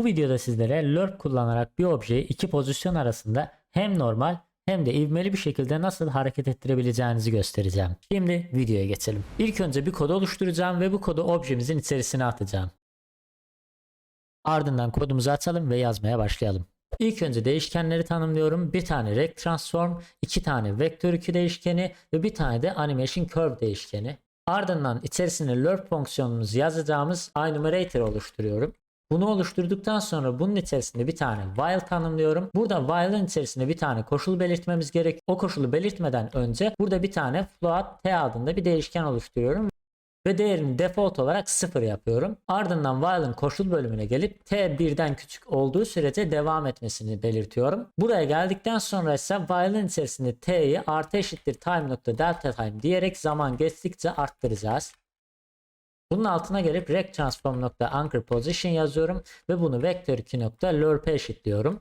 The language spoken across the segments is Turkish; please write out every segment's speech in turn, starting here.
Bu videoda sizlere lerp kullanarak bir objeyi iki pozisyon arasında hem normal hem de ivmeli bir şekilde nasıl hareket ettirebileceğinizi göstereceğim. Şimdi videoya geçelim. İlk önce bir kod oluşturacağım ve bu kodu objemizin içerisine atacağım. Ardından kodumuzu açalım ve yazmaya başlayalım. İlk önce değişkenleri tanımlıyorum. Bir tane rect transform, iki tane vektör 2 değişkeni ve bir tane de animation curve değişkeni. Ardından içerisine lerp fonksiyonumuzu yazacağımız enumerator oluşturuyorum. Bunu oluşturduktan sonra bunun içerisinde bir tane while tanımlıyorum. Burada while'ın içerisinde bir tane koşul belirtmemiz gerek. O koşulu belirtmeden önce burada bir tane float t adında bir değişken oluşturuyorum ve değerini default olarak 0 yapıyorum. Ardından while'ın koşul bölümüne gelip t birden küçük olduğu sürece devam etmesini belirtiyorum. Buraya geldikten sonra ise while'ın içerisinde t'yi artı eşittir time nokta delta time diyerek zaman geçtikçe arttıracağız. Bunun altına gelip rect transform nokta anchor position yazıyorum ve bunu vektör 2 nokta lerp'e eşitliyorum.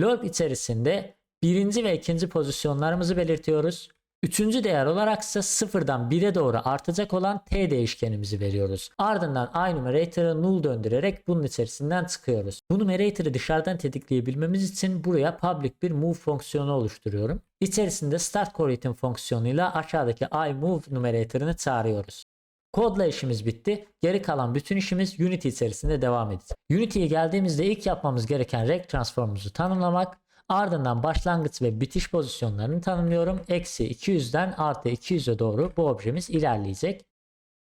Lerp içerisinde birinci ve ikinci pozisyonlarımızı belirtiyoruz. Üçüncü değer olarak ise sıfırdan 1'e doğru artacak olan t değişkenimizi veriyoruz. Ardından enumerator'ı null döndürerek bunun içerisinden çıkıyoruz. Bu numerator'ı dışarıdan tetikleyebilmemiz için buraya public bir move fonksiyonu oluşturuyorum. İçerisinde start coroutine fonksiyonuyla aşağıdaki imove numerator'ını çağırıyoruz. Kodla işimiz bitti. Geri kalan bütün işimiz Unity içerisinde devam edecek. Unity'ye geldiğimizde ilk yapmamız gereken rect transformumuzu tanımlamak. Ardından başlangıç ve bitiş pozisyonlarını tanımlıyorum. Eksi 200'den artı 200'e doğru bu objemiz ilerleyecek.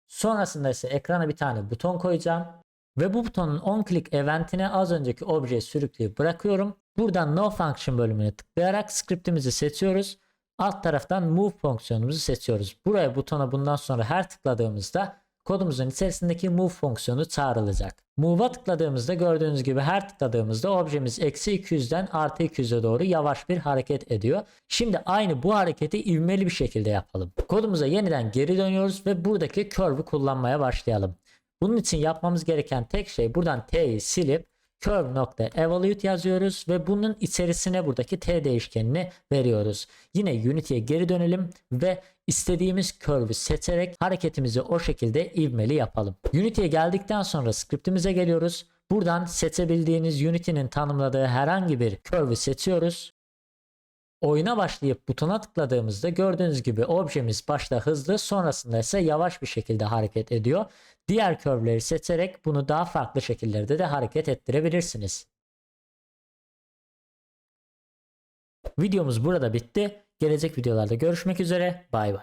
Sonrasında ise ekrana bir tane buton koyacağım. Ve bu butonun on click eventine az önceki objeyi sürükleyip bırakıyorum. Buradan no function bölümüne tıklayarak scriptimizi seçiyoruz. Alt taraftan move fonksiyonumuzu seçiyoruz. Buraya butona bundan sonra her tıkladığımızda kodumuzun içerisindeki move fonksiyonu çağrılacak. Move'a tıkladığımızda gördüğünüz gibi her tıkladığımızda objemiz eksi 200'den artı 200'e doğru yavaş bir hareket ediyor. Şimdi aynı bu hareketi ivmeli bir şekilde yapalım. Kodumuza yeniden geri dönüyoruz ve buradaki curve'ü kullanmaya başlayalım. Bunun için yapmamız gereken tek şey buradan t'yi silip curve.evaluate yazıyoruz ve bunun içerisine buradaki t değişkenini veriyoruz. Yine Unity'ye geri dönelim ve istediğimiz curve'ü seçerek hareketimizi o şekilde ivmeli yapalım. Unity'ye geldikten sonra scriptimize geliyoruz. Buradan seçebildiğiniz Unity'nin tanımladığı herhangi bir curve'ü seçiyoruz. Oyuna başlayıp butona tıkladığımızda gördüğünüz gibi objemiz başta hızlı sonrasında ise yavaş bir şekilde hareket ediyor. Diğer curve'leri seçerek bunu daha farklı şekillerde de hareket ettirebilirsiniz. Videomuz burada bitti. Gelecek videolarda görüşmek üzere. Bay bay.